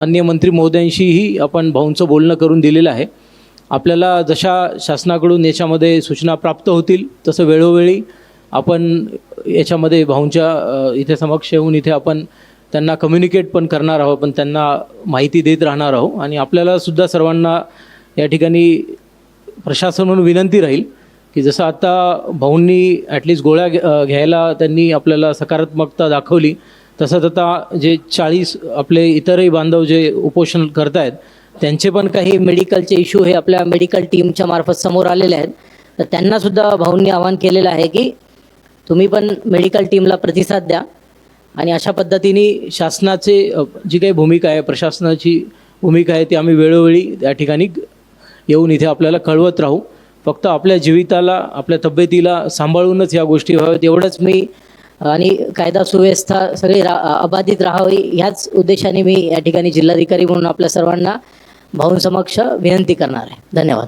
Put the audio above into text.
अन्य मंत्री महोदयांशीही आपण भाऊंचं बोलणं करून दिलेलं आहे. आपल्याला जशा शासनाकडून याच्यामध्ये सूचना प्राप्त होतील तसं वेळोवेळी आपण याच्यामध्ये भाऊंच्या इथे समक्ष येऊन इथे आपण त्यांना कम्युनिकेट पण करणार आहोत पण त्यांना माहिती देत राहणार आहोत. आणि आपल्यालासुद्धा सर्वांना या ठिकाणी प्रशासन म्हणून विनंती राहील की जसं आता भाऊंनी ॲटलिस्ट गोळ्या घ्या- घ्यायला त्यांनी आपल्याला सकारात्मकता दाखवली तसंच आता जे चाळीस आपले इतरही बांधव जे उपोषण करतायत त्यांचे पण काही मेडिकलचे इश्यू हे आपल्या मेडिकल टीमच्या मार्फत समोर आलेले आहेत. तर त्यांनासुद्धा भाऊंनी आवाहन केलेलं आहे की तुम्ही पण मेडिकल टीमला प्रतिसाद द्या. आणि अशा पद्धतीने शासनाचे जी काही भूमिका आहे प्रशासनाची भूमिका आहे ती आम्ही वेळोवेळी त्या ठिकाणी येऊन इथे आपल्याला कळवत राहू. फक्त आपल्या जीविताला आपल्या तब्येतीला सांभाळूनच या गोष्टी व्हाव्यात एवढंच मी आणि कायदा सुव्यवस्था सगळी रा अबाधित राहावी ह्याच उद्देशाने मी या ठिकाणी जिल्हाधिकारी म्हणून आपल्या सर्वांना भाऊंसमक्ष विनंती करणार आहे. धन्यवाद.